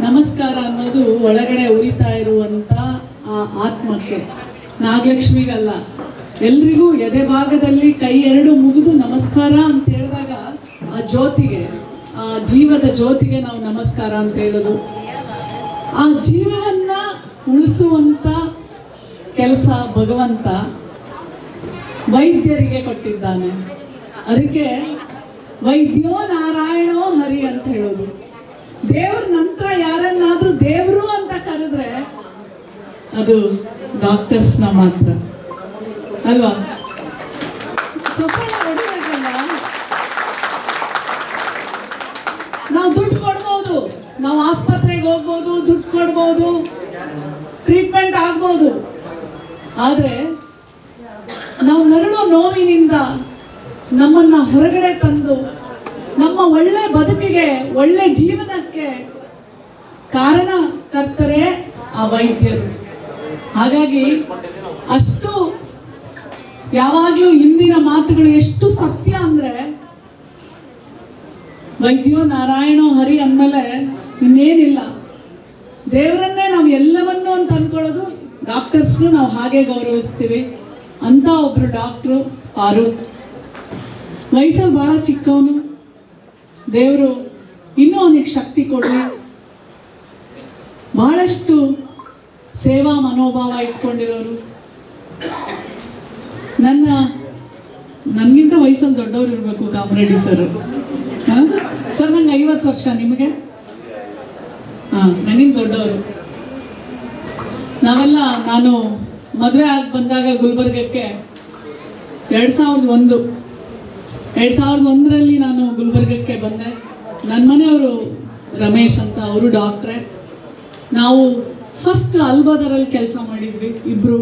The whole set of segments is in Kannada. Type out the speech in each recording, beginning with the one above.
ನಮಸ್ಕಾರ ಅನ್ನೋದು ಒಳಗಡೆ ಉರಿತಾ ಇರುವಂತ ಆ ಆತ್ಮಕ್ಕೆ. ನಾಗಲಕ್ಷ್ಮಿಗಲ್ಲ. ಎಲ್ರಿಗೂ ಎದೆ ಭಾಗದಲ್ಲಿ ಕೈ ಎರಡು ಮುಗಿದು ನಮಸ್ಕಾರ ಅಂತ ಹೇಳಿದಾಗ ಆ ಜ್ಯೋತಿಗೆ, ಆ ಜೀವದ ಜ್ಯೋತಿಗೆ ನಾವು ನಮಸ್ಕಾರ ಅಂತ ಹೇಳೋದು. ಆ ಜೀವವನ್ನ ಉಳಿಸುವಂತ ಕೆಲಸ ಭಗವಂತ ವೈದ್ಯರಿಗೆ ಕೊಟ್ಟಿದ್ದಾನೆ. ಅದಕ್ಕೆ ವೈದ್ಯೋ ನಾರಾಯಣೋ ಹರಿ ಅಂತ ಹೇಳೋದು. ದೇವ್ರ ನಂತರ ಯಾರನ್ನಾದ್ರೂ ದೇವ್ರು ಅಂತ ಕರೆದ್ರೆ ಅದು ಡಾಕ್ಟರ್ಸ್ನ ಮಾತ್ರ. ಅಲ್ವಾ? ನಾವು ದುಡ್ಡು ಕೊಡ್ಬೋದು. ನಾವು ಆಸ್ಪತ್ರೆಗೆ ಹೋಗ್ಬೋದು, ದುಡ್ಡು ಕೊಡ್ಬೋದು ಟ್ರೀಟ್ಮೆಂಟ್ ಆಗ್ಬೋದು. ಆದ್ರೆ ನಾವು ನರಳೋ ನೋವಿನಿಂದ ನಮ್ಮನ್ನ ಹೊರಗಡೆ ತಂದು ನಮ್ಮ ಒಳ್ಳೆ ಬದುಕಿಗೆ, ಒಳ್ಳೆ ಜೀವನಕ್ಕೆ ಕಾರಣ ಕರ್ತರೆ ಆ ವೈದ್ಯರು. ಹಾಗಾಗಿ ಅಷ್ಟು ಯಾವಾಗಲೂ ಇಂದಿನ ಮಾತುಗಳು ಎಷ್ಟು ಸತ್ಯ ಅಂದ್ರೆ, ವೈದ್ಯೋ ನಾರಾಯಣೋ ಹರಿ ಅಂದಮೇಲೆ ಇನ್ನೇನಿಲ್ಲ. ದೇವರನ್ನೇ ನಾವು ಎಲ್ಲವನ್ನೂ ಅಂತ ಅಂದ್ಕೊಳ್ಳೋದು ಡಾಕ್ಟರ್ಸ್ನು ನಾವು ಹಾಗೆ ಗೌರವಿಸ್ತೀವಿ. ಅಂತ ಒಬ್ರು ಡಾಕ್ಟ್ರು ಫಾರೂಕ್. ವಯಸ್ಸಲ್ಲಿ ಬಹಳ ಚಿಕ್ಕವನು. ದೇವರು ಇನ್ನೂ ಅವನಿಗೆ ಶಕ್ತಿ ಕೊಡಲಿ ಬಹಳಷ್ಟು ಸೇವಾ ಮನೋಭಾವ ಇಟ್ಕೊಂಡಿರೋರು. ನನ್ನ, ನನಗಿಂತ ವಯಸ್ಸಲ್ಲಿ ದೊಡ್ಡವರು ಇರಬೇಕು ಕಾಮರೆಡ್ಡಿ ಸರ್. ಸರ್, ನಂಗೆ ಐವತ್ತು ವರ್ಷ ನಿಮಗೆ? ಹಾಂ, ನನಗಿಂತ ದೊಡ್ಡವರು. ನಾವೆಲ್ಲ, ನಾನು ಮದುವೆ ಆಗಿ ಬಂದಾಗ ಗುಲ್ಬರ್ಗಕ್ಕೆ ಎರಡು ಸಾವಿರದ ಒಂದು ಎರಡು ಸಾವಿರದ ಒಂದರಲ್ಲಿ ನಾನು ಗುಲ್ಬರ್ಗಕ್ಕೆ ಬಂದೆ. ನನ್ನ ಮನೆಯವರು ರಮೇಶ್ ಅಂತ, ಅವರು ಡಾಕ್ಟ್ರೆ. ನಾವು ಫಸ್ಟ್ ಅಲ್ಬಾದರಲ್ಲಿ ಕೆಲಸ ಮಾಡಿದ್ವಿ, ಇಬ್ರು.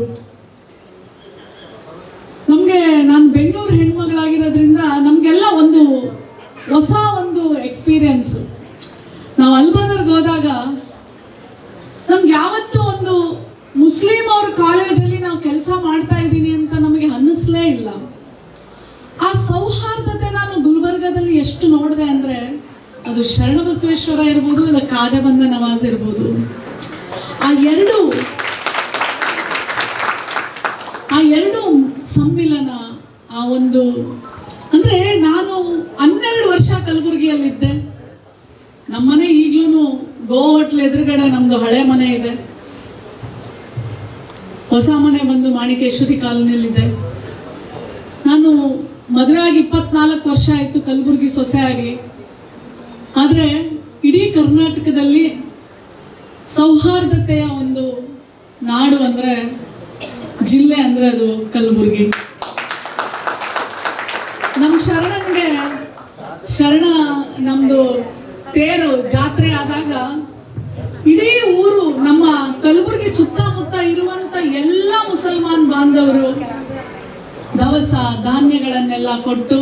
ನಮಗೆ ನಾನು ಬೆಂಗಳೂರು ಹೆಣ್ಮಗಳಾಗಿರೋದ್ರಿಂದ ನಮಗೆಲ್ಲ ಒಂದು ಹೊಸ ಒಂದು ಎಕ್ಸ್ಪೀರಿಯನ್ಸು ನಾವು ಅಲ್ಬಾದರ್ಗೆ ಹೋದಾಗ ನಮ್ಗೆ ಯಾವತ್ತೂ ಒಂದು ಮುಸ್ಲಿಂ ಅವ್ರ ಕಾಲೇಜಲ್ಲಿ ನಾವು ಕೆಲಸ ಮಾಡ್ತಾ ಇದ್ದೀನಿ ಅಂತ ನಮಗೆ ಅನ್ನಿಸ್ಲೇ ಇಲ್ಲ ಆ ಸೌಹಾರ್ದತೆ ನಾನು ಗುಲ್ಬರ್ಗದಲ್ಲಿ ಎಷ್ಟು ನೋಡಿದೆ ಅಂದ್ರೆ ಅದು ಶರಣ ಬಸವೇಶ್ವರ ಇರ್ಬೋದು, ಇಲ್ಲ ಕಾಜಬಂದ ನವಾಜ್ ಇರ್ಬೋದು. ಆ ಎರಡು ಆ ಎರಡು ಸಮ್ಮಿಲನ, ಆ ಒಂದು, ಅಂದ್ರೆ ನಾನು ಹನ್ನೆರಡು ವರ್ಷ ಕಲಬುರಗಿಯಲ್ಲಿದ್ದೆ. ನಮ್ಮನೆ ಈಗ್ಲೂ ಗೋ ಹೋಟ್ಲ್ ಎದುರುಗಡೆ ನಮ್ದು ಹಳೆ ಮನೆ ಇದೆ. ಹೊಸ ಮನೆ ಬಂದು ಮಾಣಿಕೇಶ್ವರಿ ಕಾಲೋನಿಯಲ್ಲಿದೆ. ಮದುವೆ ಆಗಿ ಇಪ್ಪತ್ನಾಲ್ಕು ವರ್ಷ ಆಯಿತು ಕಲಬುರಗಿ ಸೊಸೆ ಆಗಿ. ಆದರೆ ಇಡೀ ಕರ್ನಾಟಕದಲ್ಲಿ ಸೌಹಾರ್ದತೆಯ ಒಂದು ನಾಡು ಅಂದರೆ ಜಿಲ್ಲೆ ಅಂದರೆ ಅದು ಕಲಬುರಗಿ. ನಮ್ಮ ಶರಣನ್ಗೆ ಶರಣ ನಮ್ಮದು ತೇರು ಜಾತ್ರೆ ಆದಾಗ ಇಡೀ ಊರು ನಮ್ಮ ಕಲಬುರಗಿ ಸುತ್ತಮುತ್ತ ಇರುವಂತ ಎಲ್ಲ ಮುಸಲ್ಮಾನ್ ಬಾಂಧವರು ದವಸ ಧಾನ್ಯಗಳನ್ನೆಲ್ಲ ಕೊಟ್ಟು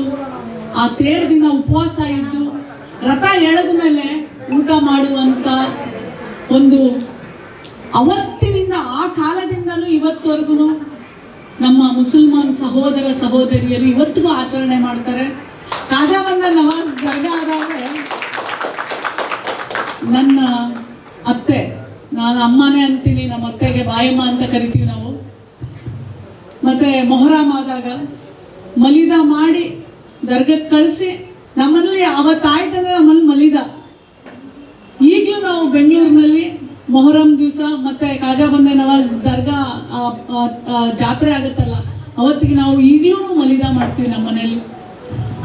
ಆ ತೇರ್ ದಿನ ಉಪವಾಸ ಇದ್ದು ರಥ ಎಳೆದ ಮೇಲೆ ಊಟ ಮಾಡುವಂತ ಒಂದು ಅವತ್ತಿನಿಂದ ಆ ಕಾಲದಿಂದನೂ ಇವತ್ತವರೆಗೂ ನಮ್ಮ ಮುಸಲ್ಮಾನ್ ಸಹೋದರ ಸಹೋದರಿಯರು ಇವತ್ತಿಗೂ ಆಚರಣೆ ಮಾಡ್ತಾರೆ. ಕಾಜಾಬಂದ ನವಾಜ್ ದರ್ಗಾ ಆದಾಗ ನನ್ನ ಅತ್ತೆ, ನಾನು ಅಮ್ಮನೇ ಅಂತೀನಿ, ನಮ್ಮ ಅತ್ತೆಗೆ ಬಾಯಮ್ಮ ಅಂತ ಕರಿತೀವಿ ನಾವು. ಮತ್ತೆ ಮೊಹರಾಮ್ ಆದಾಗ ಮಲಿದ ಮಾಡಿ ದರ್ಗಕ್ಕೆ ಕಳಿಸಿ ನಮ್ಮಲ್ಲಿ ಅವತ್ತಾಯ್ತಂದ್ರೆ ನಮ್ಮಲ್ಲಿ ಮಲಿದ. ಈಗಲೂ ನಾವು ಬೆಂಗಳೂರಿನಲ್ಲಿ ಮೊಹರಂ ದಿವಸ ಮತ್ತೆ ಕಾಜಾಬಂದೆ ನವಾಜ್ ದರ್ಗಾ ಜಾತ್ರೆ ಆಗುತ್ತಲ್ಲ, ಅವತ್ತಿಗೆ ನಾವು ಈಗಲೂ ಮಲಿದ ಮಾಡ್ತೀವಿ ನಮ್ಮ ಮನೆಯಲ್ಲಿ.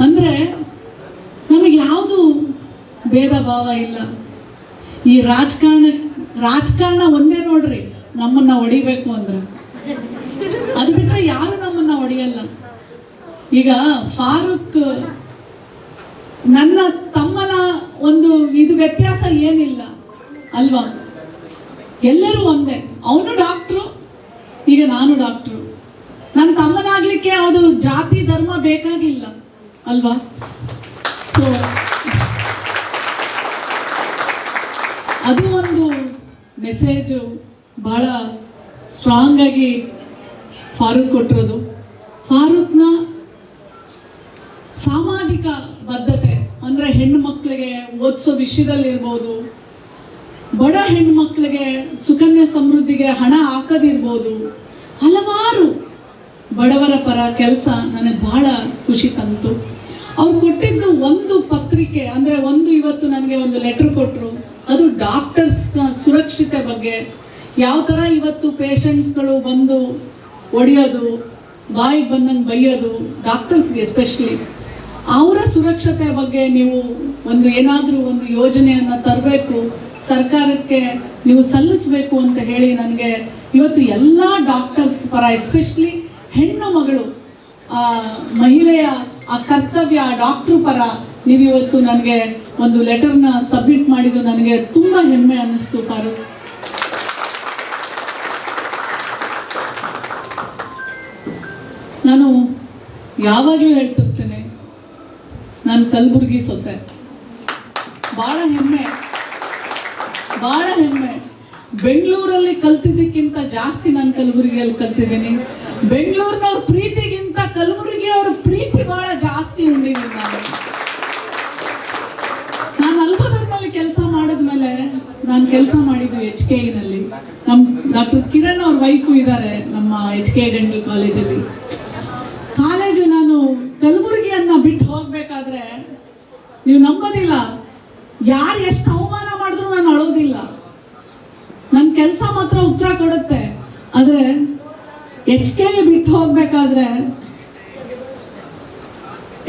ಅಂದ್ರೆ ನಮಗೆ ಯಾವುದು ಭೇದ ಭಾವ ಇಲ್ಲ. ಈ ರಾಜಕಾರಣ ರಾಜಕಾರಣ ಒಂದೇ ನೋಡ್ರಿ, ನಮ್ಮನ್ನ ಹೊಡಿಬೇಕು ಅಂದ್ರೆ. ಹೊಡೆಯಲ್ಲ ಈಗ ಫಾರೂಕ್, ನನ್ನ ತಮ್ಮನ ಒಂದು ಇದು ವ್ಯತ್ಯಾಸ ಏನಿಲ್ಲ, ಅಲ್ವಾ? ಎಲ್ಲರೂ ಒಂದೇ. ಅವನು ಡಾಕ್ಟ್ರು, ಈಗ ನಾನು ಡಾಕ್ಟ್ರು. ನನ್ನ ತಮ್ಮನಾಗ್ಲಿಕ್ಕೆ ಅದು ಜಾತಿ, ಧರ್ಮ ಬೇಕಾಗಿಲ್ಲ, ಅಲ್ವಾ? ಸೊ ಅದು ಒಂದು ಮೆಸೇಜು ಬಹಳ ಸ್ಟ್ರಾಂಗ್ ಆಗಿ ಫಾರೂಕ್ ಕೊಟ್ಟಿರೋದು. ಫಾರೂಕ್ನ ಸಾಮಾಜಿಕ ಬದ್ಧತೆ, ಅಂದ್ರೆ ಹೆಣ್ಣು ಮಕ್ಕಳಿಗೆ ಓದಿಸೋ ವಿಷಯದಲ್ಲಿರ್ಬೋದು ಬಡ ಹೆಣ್ಣು ಮಕ್ಕಳಿಗೆ ಸುಕನ್ಯಾ ಸಮೃದ್ಧಿಗೆ ಹಣ ಹಾಕೋದಿರ್ಬೋದು, ಹಲವಾರು ಬಡವರ ಪರ ಕೆಲಸ ನನಗೆ ಬಹಳ ಖುಷಿ ತಂತು. ಅವ್ರು ಕೊಟ್ಟಿದ್ದು ಒಂದು ಪತ್ರಿಕೆ, ಅಂದರೆ ಒಂದು ಇವತ್ತು ನನಗೆ ಒಂದು ಲೆಟರ್ ಕೊಟ್ಟರು ಅದು ಡಾಕ್ಟರ್ಸ್ನ ಸುರಕ್ಷತೆ ಬಗ್ಗೆ. ಯಾವ ಥರ ಇವತ್ತು ಪೇಷಂಟ್ಸ್ಗಳು ಬಂದು ಒಡೆಯೋದು ಬಾಯಿಗೆ ಬಂದಂಗೆ ಬೈಯೋದು ಡಾಕ್ಟರ್ಸ್ಗೆ ಎಸ್ಪೆಷಲಿ ಅವರ ಸುರಕ್ಷತೆ ಬಗ್ಗೆ ನೀವು ಒಂದು ಏನಾದರೂ ಒಂದು ಯೋಜನೆಯನ್ನು ತರಬೇಕು, ಸರ್ಕಾರಕ್ಕೆ ನೀವು ಸಲ್ಲಿಸಬೇಕು ಅಂತ ಹೇಳಿ ನನಗೆ ಇವತ್ತು ಎಲ್ಲ ಡಾಕ್ಟರ್ಸ್ ಪರ ಎಸ್ಪೆಷಲಿ ಹೆಣ್ಣು ಮಗಳು, ಆ, ಮಹಿಳೆಯ, ಆ ಕರ್ತವ್ಯ ಆ ಡಾಕ್ಟ್ರು ಪರ ನೀವು ಇವತ್ತು ನನಗೆ ಒಂದು ಲೆಟರ್ನ ಸಬ್ಮಿಟ್ ಮಾಡಿದ್ದು ನನಗೆ ತುಂಬ ಹೆಮ್ಮೆ ಅನ್ನಿಸ್ತು, ಫಾರೂಕ್. ನಾನು ಯಾವಾಗಲೂ ಹೇಳ್ತಿರ್ತೇನೆ, ನಾನು ಕಲಬುರ್ಗಿ ಸೊಸೆ. ಭಾಳ ಹೆಮ್ಮೆ ಭಾಳ ಹೆಮ್ಮೆ. ಬೆಂಗಳೂರಲ್ಲಿ ಕಲ್ತಿದ್ದಕ್ಕಿಂತ ಜಾಸ್ತಿ ನಾನು ಕಲಬುರಗಿಯಲ್ಲಿ ಕಲ್ತಿದ್ದೀನಿ. ಬೆಂಗಳೂರಿನವ್ರ ಪ್ರೀತಿಗಿಂತ ಕಲಬುರಗಿಯವ್ರ ಪ್ರೀತಿ ಭಾಳ ಜಾಸ್ತಿ ಉಂಡಿದ್ದೀನಿ ನಾನು. ನಾನು ಅಲ್ಪದಲ್ಲಿ ಕೆಲಸ ಮಾಡಿದ್ಮೇಲೆ ನಾನು ಕೆಲಸ ಮಾಡಿದ್ದು ಎಚ್ ಕೆ ಇನಲ್ಲಿ ನಮ್ಮ ಡಾಕ್ಟರ್ ಕಿರಣ್ ಅವ್ರ ವೈಫು ಇದ್ದಾರೆ ನಮ್ಮ ಎಚ್ ಕೆ ಡೆಂಟಲ್ ಕಾಲೇಜಲ್ಲಿ ಕಾಲೇಜು ನಾನು ಕಲಬುರಗಿಯನ್ನ ಬಿಟ್ಟು ಹೋಗ್ಬೇಕಾದ್ರೆ ನೀವು ನಂಬೋದಿಲ್ಲ. ಯಾರು ಎಷ್ಟು ಅವಮಾನ ಮಾಡಿದ್ರು ನಾನು ಅಳೋದಿಲ್ಲ. ನನ್ನ ಕೆಲಸ ಮಾತ್ರ ಉತ್ತರ ಕೊಡುತ್ತೆ. ಆದರೆ ಎಚ್ ಕೆ ಬಿಟ್ಟು ಹೋಗ್ಬೇಕಾದ್ರೆ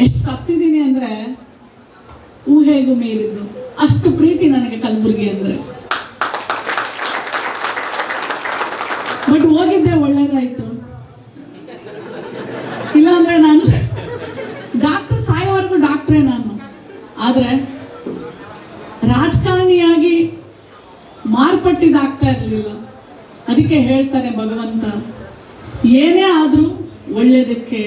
ಎಷ್ಟು ಕತ್ತಿದ್ದೀನಿ ಅಂದ್ರೆ ಊಹೆಗೂ ಮೀರಿದ್ದು ಅಷ್ಟು ಪ್ರೀತಿ ನನಗೆ ಕಲಬುರಗಿ ಅಂದ್ರೆ ಬಟ್ ಹೋಗಿದ್ದೆ ಒಳ್ಳೇದಾಯ್ತು ಇಲ್ಲಾಂದ್ರೆ ನಾನು ಡಾಕ್ಟರ್ ಸಾಯೋವರೆಗೂ ನಾನು. ಆದ್ರೆ ರಾಜಕಾರಣಿಯಾಗಿ ಮಾರ್ಪಟ್ಟಿದ್ದಾಗ್ತಾ ಇರಲಿಲ್ಲ. ಅದಕ್ಕೆ ಹೇಳ್ತಾನೆ ಭಗವಂತ, ಏನೇ ಆದರೂ ಒಳ್ಳೇದಕ್ಕೆ.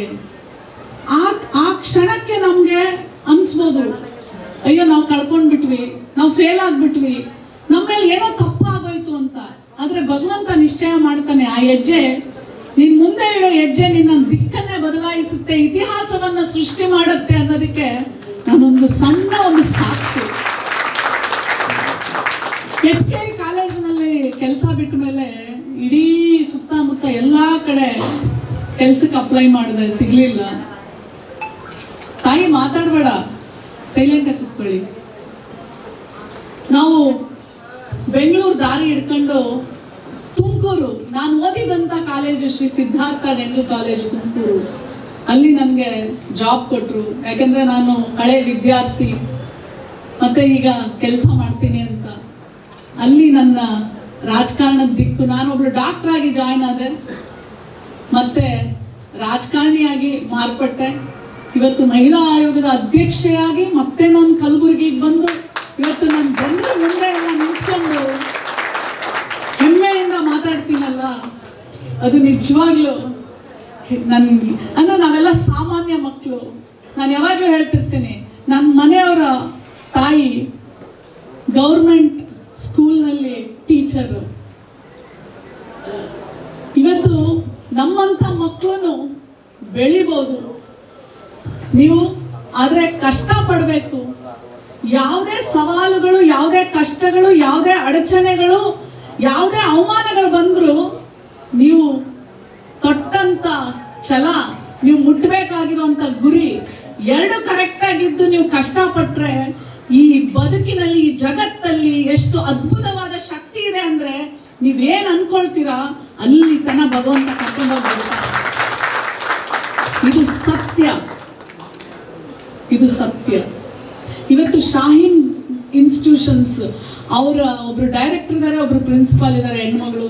ಆ ಆ ಕ್ಷಣಕ್ಕೆ ನಮಗೆ ಅನಿಸ್ಬೋದು. ಅಯ್ಯೋ, ನಾವು ಕಳ್ಕೊಂಡ್ಬಿಟ್ವಿ ನಾವು ಫೇಲ್ ಆಗ್ಬಿಟ್ವಿ ನಮ್ಮ ಮೇಲೆ ಏನೋ ತಪ್ಪು ಆಗೋಯ್ತು ಅಂತ. ಆದ್ರೆ ಭಗವಂತ ನಿಶ್ಚಯ ಮಾಡ್ತಾನೆ, ಆ ಹೆಜ್ಜೆ, ನಿನ್ ಮುಂದೆ ಇಡೋ ಹೆಜ್ಜೆ ನಿನ್ನ ದಿಕ್ಕನ್ನೇ ಬದಲಾಯಿಸುತ್ತೆ, ಇತಿಹಾಸವನ್ನ ಸೃಷ್ಟಿ ಮಾಡುತ್ತೆ ಅನ್ನೋದಕ್ಕೆ ನಾನೊಂದು ಸಣ್ಣ ಒಂದು ಸಾಕ್ಷಿ. ಎಚ್ ಕೆ ಕಾಲೇಜಿನಲ್ಲಿ ಕೆಲಸ ಬಿಟ್ಟ ಮೇಲೆ ಇಡೀ ಸುತ್ತಮುತ್ತ ಎಲ್ಲಾ ಕಡೆ ಕೆಲ್ಸಕ್ಕೆ ಅಪ್ಲೈ ಮಾಡಿದೆ, ಸಿಗ್ಲಿಲ್ಲ. ತಾಯಿ ಮಾತಾಡಬೇಡ ಸೈಲೆಂಟ್ ಆಗಿ ಕುತ್ಕೊಳ್ಳಿ. ನಾವು ಬೆಂಗಳೂರು ದಾರಿ ಹಿಡ್ಕೊಂಡು ತುಮಕೂರು, ನಾನು ಓದಿದಂತ ಕಾಲೇಜು ಶ್ರೀ ಸಿದ್ಧಾರ್ಥ ನೆಹರು ಕಾಲೇಜು ತುಮಕೂರು. ಅಲ್ಲಿ ನನಗೆ ಜಾಬ್ ಕೊಟ್ಟರು ಯಾಕಂದ್ರೆ ನಾನು ಹಳೆ ವಿದ್ಯಾರ್ಥಿ. ಮತ್ತೆ ಈಗ ಕೆಲಸ ಮಾಡ್ತೀನಿ ಅಂತ. ಅಲ್ಲಿ ನನ್ನ ರಾಜಕಾರಣದ ದಿಕ್ಕು, ನಾನೊಬ್ಳು ಡಾಕ್ಟರ್ ಆಗಿ ಜಾಯ್ನ್ ಆದೆ. ಮತ್ತೆ ರಾಜಕಾರಣಿಯಾಗಿ ಮಾರ್ಪಟ್ಟೆ. ಇವತ್ತು ಮಹಿಳಾ ಆಯೋಗದ ಅಧ್ಯಕ್ಷೆಯಾಗಿ ಮತ್ತೆ ನಾನು ಕಲಬುರಗಿಗೆ ಬಂದು, ಇವತ್ತು ನನ್ನ ಜನರ ಮುಂದೆ ಎಲ್ಲ ನಿಂತ್ಕೊಂಡು ಹೆಮ್ಮೆಯಿಂದ ಮಾತಾಡ್ತೀನಲ್ಲ. ಅದು ನಿಜವಾಗ್ಲೂ ನನ್, ಅಂದ್ರೆ ನಾವೆಲ್ಲ ಸಾಮಾನ್ಯ ಮಕ್ಕಳು ನಾನು ಯಾವಾಗಲೂ ಹೇಳ್ತಿರ್ತೀನಿ ನನ್ನ ಮನೆಯವರ ತಾಯಿ ಗೌರ್ಮೆಂಟ್ ಸ್ಕೂಲ್ನಲ್ಲಿ ಟೀಚರು. ಇವತ್ತು ನಮ್ಮಂಥ ಮಕ್ಕಳು ಬೆಳಿಬೋದು. ನೀವು ಆದರೆ ಕಷ್ಟ ಪಡಬೇಕು. ಯಾವುದೇ ಸವಾಲುಗಳು, ಯಾವುದೇ ಕಷ್ಟಗಳು, ಯಾವುದೇ ಅಡಚಣೆಗಳು, ಯಾವುದೇ ಅವಮಾನಗಳು ಬಂದರೂ ನೀವು ತೊಟ್ಟಂತ ಛಲ, ನೀವು ಮುಟ್ಟಬೇಕಾಗಿರುವಂತ ಗುರಿ ಎರಡು ಕರೆಕ್ಟ್ ಆಗಿದ್ದು ನೀವು ಕಷ್ಟಪಟ್ರೆ ಈ ಬದುಕಿನಲ್ಲಿ, ಈ ಜಗತ್ತಲ್ಲಿ ಎಷ್ಟು ಅದ್ಭುತವಾದ ಶಕ್ತಿ ಇದೆ ಅಂದ್ರೆ ನೀವೇನ್ ಅನ್ಕೊಳ್ತೀರಾ, ಅಲ್ಲಿ ತನ ಭಗವಂತ ಕರ್ಕೊಂಡೋಗ್ಬಿಡ್ತಾರೆ ಇದು ಸತ್ಯ. ಇದು ಸತ್ಯ. ಇವತ್ತು ಶಾಹೀನ್ ಇನ್ಸ್ಟಿಟ್ಯೂಷನ್ಸ್, ಅವರ ಒಬ್ರು ಡೈರೆಕ್ಟರ್ ಇದ್ದಾರೆ, ಒಬ್ರು ಪ್ರಿನ್ಸಿಪಾಲ್ ಇದ್ದಾರೆ ಹೆಣ್ಮಗಳು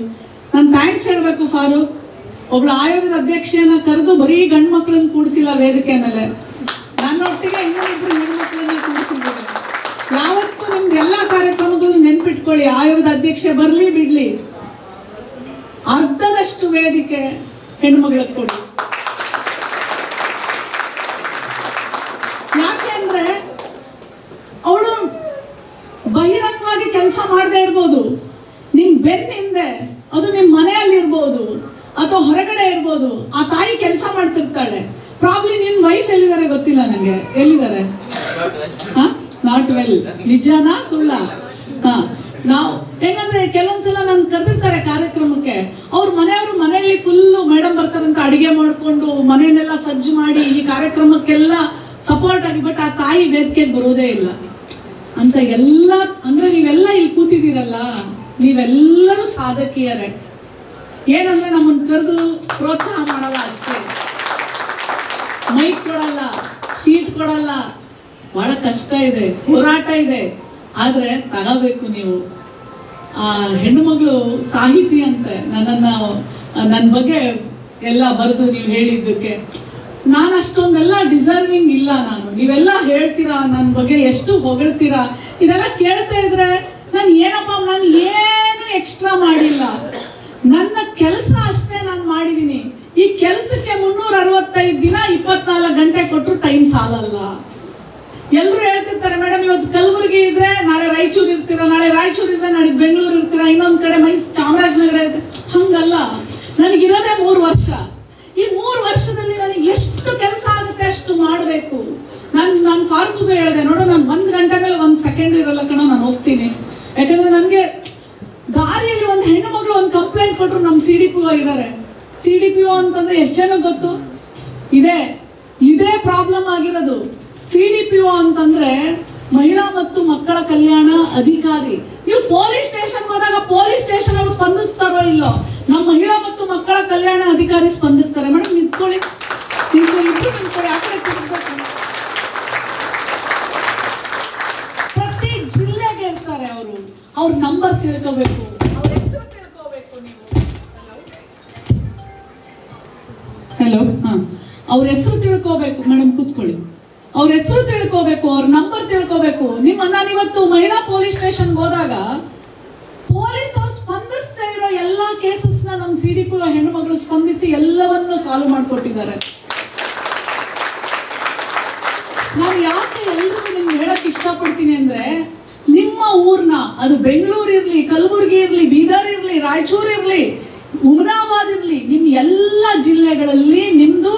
ನಾನು ಥ್ಯಾಂಕ್ಸ್ ಹೇಳಬೇಕು ಫಾರೂಕ್. ಒಬ್ಳು ಆಯೋಗದ ಅಧ್ಯಕ್ಷೆಯನ್ನ ಕರೆದು ಬರೀ ಗಂಡು ಮಕ್ಕಳನ್ನ ಕೂಡಿಸಿಲ್ಲ ವೇದಿಕೆ ಮೇಲೆ. ನನ್ನೊಟ್ಟಿಗೆ ಇನ್ನೊಬ್ರು ಮಕ್ಕಳನ್ನ ಕೂಡಿಸಿದ್ದಾರೆ. ಯಾವತ್ತೂ ನಿಮ್ದು ಎಲ್ಲಾ ಕಾರ್ಯಕ್ರಮಗಳು ನೆನ್ಪಿಟ್ಕೊಳ್ಳಿ, ಆಯೋಗದ ಅಧ್ಯಕ್ಷೆ ಬರ್ಲಿ ಬಿಡ್ಲಿ. ಅರ್ಧದಷ್ಟು ವೇದಿಕೆ ಹೆಣ್ಮಗಳಿಗೆ ಕೊಡಿ. ಯಾಕೆ ಅಂದ್ರೆ ಅವಳು ಬಹಿರಂಗವಾಗಿ ಕೆಲಸ ಮಾಡದೇ ಇರ್ಬೋದು. ನಿಮ್ ಬೆನ್ನಿಂದೆ, ಅದು ನಿಮ್ ಇರ್ಬೋದು ಅಥವಾ ಹೊರಗಡೆ ಇರ್ಬೋದು, ಆ ತಾಯಿ ಕೆಲಸ ಮಾಡ್ತಿರ್ತಾಳೆ. ಪ್ರಾಬ್ಲಿ ನಿನ್ ವೈಫ್ ಎಲ್ಲಿದ್ದಾರೆ ಗೊತ್ತಿಲ್ಲ ನನಗೆ ಎಲ್ಲಿದ್ದಾರೆ? ನಾಟ್ ವೆಲ್ ನಿಜನಾ ಸುಳ್ಳ? ಹಾ. ನಾವು, ಹೆಂಗಂದ್ರೆ ಕೆಲವೊಂದ್ಸಲ ನಾನು ಕರೆದಿರ್ತಾರೆ ಕಾರ್ಯಕ್ರಮಕ್ಕೆ. ಅವ್ರ ಮನೆಯವರು ಮನೆಯಲ್ಲಿ ಫುಲ್ಲು ಮೇಡಮ್ ಬರ್ತಾರಂತ ಅಡಿಗೆ ಮಾಡ್ಕೊಂಡು, ಮನೆಯನ್ನೆಲ್ಲ ಸಜ್ಜು ಮಾಡಿ ಈ ಕಾರ್ಯಕ್ರಮಕ್ಕೆಲ್ಲ ಸಪೋರ್ಟ್ ಆಗಿ ಬಟ್ ಆ ತಾಯಿ ವೇದಿಕೆಗೆ ಬರೋದೇ ಇಲ್ಲ. ಅಂತ ಎಲ್ಲ, ಅಂದ್ರೆ ನೀವೆಲ್ಲ ಇಲ್ಲಿ ಕೂತಿದ್ದೀರಲ್ಲ, ನೀವೆಲ್ಲರೂ ಸಾಧಕಿಯರೇ. ಏನಂದ್ರೆ ನಮ್ಮನ್ನು ಕರೆದು ಪ್ರೋತ್ಸಾಹ ಮಾಡಲ್ಲ ಅಷ್ಟೇ. ಮೈಕ್ ಕೊಡಲ್ಲ, ಸೀಟ್ ಕೊಡಲ್ಲ. ಬಹಳ ಕಷ್ಟ ಇದೆ, ಹೋರಾಟ ಇದೆ. ಆದ್ರೆ ತಗೋಬೇಕು ನೀವು. ಆ ಹೆಣ್ಣುಮಗಳು ಸಾಹಿತಿ ಅಂತೆ. ನನ್ನನ್ನು ನನ್ನ ಬಗ್ಗೆ ಎಲ್ಲ ಬರೆದು ನೀವು ಹೇಳಿದ್ದಕ್ಕೆ. ನಾನು ಅಷ್ಟೊಂದೆಲ್ಲ ಡಿಸರ್ವಿಂಗ್ ಇಲ್ಲ ನಾನು. ನೀವೆಲ್ಲ ಹೇಳ್ತೀರಾ ನನ್ನ ಬಗ್ಗೆ, ಎಷ್ಟು ಹೊಗಳ್ತೀರಾ? ಇದೆಲ್ಲ ಕೇಳ್ತಾ ಇದ್ರೆ ನಾನು ಏನಪ್ಪ, ನಾನು ಏನು ಎಕ್ಸ್ಟ್ರಾ ಮಾಡಿಲ್ಲ. ನನ್ನ ಕೆಲಸ ಅಷ್ಟೇ ನಾನು ಮಾಡಿದ್ದೀನಿ ಈ ಕೆಲಸಕ್ಕೆ ಮುನ್ನೂರ ಅರವತ್ತೈದು ದಿನ ಇಪ್ಪತ್ನಾಲ್ಕು ಗಂಟೆ ಕೊಟ್ಟರು ಟೈಮ್ ಸಾಲಲ್ಲ. ಎಲ್ಲರೂ ಹೇಳ್ತಿರ್ತಾರೆ, ಮೇಡಮ್, ಇವತ್ತು ಕಲಬುರಗಿ ಇದ್ರೆ ನಾಳೆ ರಾಯಚೂರು ಇರ್ತೀರ? ನಾಳೆ ರಾಯಚೂರು ಇದ್ರೆ ನಾಳೆ ಬೆಂಗಳೂರು ಇರ್ತೀರ? ಇನ್ನೊಂದು ಕಡೆ ಮೈಸ್ ಚಾಮರಾಜನಗರ ಇರ್ತೀರ ಹಂಗಲ್ಲ. ನನಗಿರೋದೇ ಮೂರು ವರ್ಷ. ಈ ಮೂರು ವರ್ಷದಲ್ಲಿ ನನಗೆ ಎಷ್ಟು ಕೆಲಸ ಆಗುತ್ತೆ ಅಷ್ಟು ಮಾಡಬೇಕು. ನಾನು ನಾನು ಫಾರ್ಮುಗೂ ಹೇಳಿದೆ, ನೋಡು, ನಾನು ಒಂದು ಗಂಟೆ ಮೇಲೆ ಒಂದು ಸೆಕೆಂಡ್ ಇರಲ್ಲ ಕಣ, ನಾನು ಹೋಗ್ತೀನಿ. ಯಾಕಂದ್ರೆ ನನಗೆ ಒಂದು ಕಂಪ್ಲೇಂಟ್ ಕೊಟ್ಟರು ನಮ್ಮ ಸಿ ಡಿ ಪಿ ಒ ಇದ್ದಾರೆ ಸಿ ಡಿ ಪಿ ಒ ಅಂತಂದ್ರೆ ಎಷ್ಟು ಜನ ಗೊತ್ತು? ಇದೆ. ಇದೇ ಪ್ರಾಬ್ಲಮ್ ಆಗಿರೋದು. ಸಿ ಡಿ ಪಿ ಒ ಅಂತಂದ್ರೆ ಮಹಿಳಾ ಮತ್ತು ಮಕ್ಕಳ ಕಲ್ಯಾಣ ಅಧಿಕಾರಿ. ನೀವು ಪೊಲೀಸ್ ಸ್ಟೇಷನ್ ಹೋದಾಗ ಪೊಲೀಸ್ ಸ್ಟೇಷನ್ ಅವರು ಸ್ಪಂದಿಸ್ತಾರೋ ಇಲ್ಲೋ? ನಮ್ಮ ಮಹಿಳಾ ಮತ್ತು ಮಕ್ಕಳ ಕಲ್ಯಾಣ ಅಧಿಕಾರಿ ಸ್ಪಂದಿಸ್ತಾರೆ. ಮೇಡಮ್, ನಿಂತ್ಕೊಳ್ಳಿ. ನಿಂತ್ಕೊಳ್ಳಿ. ನಿಂತ್ಕೊಳ್ಳಿ. ಆ ಕಡೆ. ಪ್ರತಿ ಜಿಲ್ಲೆಗೆ ಇರ್ತಾರೆ ಅವರು. ಅವ್ರ ನಂಬರ್ ತಿಳ್ಕೋಬೇಕು. ಹಲೋ ಹಾ. ಅವ್ರ ಹೆಸರು ತಿಳ್ಕೋಬೇಕು ಮೇಡಮ್ ಕೂತ್ಕೊಳ್ಳಿ. ಅವ್ರ ಹೆಸರು ತಿಳ್ಕೋಬೇಕು, ಅವ್ರ ನಂಬರ್ ತಿಳ್ಕೋಬೇಕು. ನಿಮ್ಮ ನಾನು ಇವತ್ತು ಮಹಿಳಾ ಪೊಲೀಸ್ ಸ್ಟೇಷನ್ ಹೋದಾಗ ಪೊಲೀಸ್ ಅವ್ರು ಸ್ಪಂದಿಸ್ತಾ ಇರೋ ಎಲ್ಲಾ ಕೇಸಸ್ನ ನಮ್ಮ ಸಿ ಡಿ ಪಿ ಹೆಣ್ಮಗಳು ಸ್ಪಂದಿಸಿ ಎಲ್ಲವನ್ನೂ ಸಾಲ್ವ್ ಮಾಡಿಕೊಟ್ಟಿದ್ದಾರೆ. ನಾನು ಯಾಕೆ ಎಲ್ರಿಗೂ ನಿಮ್ಗೆ ಹೇಳಕ್ ಇಷ್ಟಪಡ್ತೀನಿ ಅಂದ್ರೆ, ನಿಮ್ಮ ಊರ್ನ, ಅದು ಬೆಂಗಳೂರು ಇರ್ಲಿ, ಕಲಬುರಗಿ ಇರ್ಲಿ, ಬೀದರ್ ಇರ್ಲಿ, ರಾಯಚೂರು ಇರ್ಲಿ ಉಮನಾಬಾದ್ ನಿಮ್ಮ ನಿಮ್ ಎಲ್ಲ ಜಿಲ್ಲೆಗಳಲ್ಲಿ ನಿಮ್ದು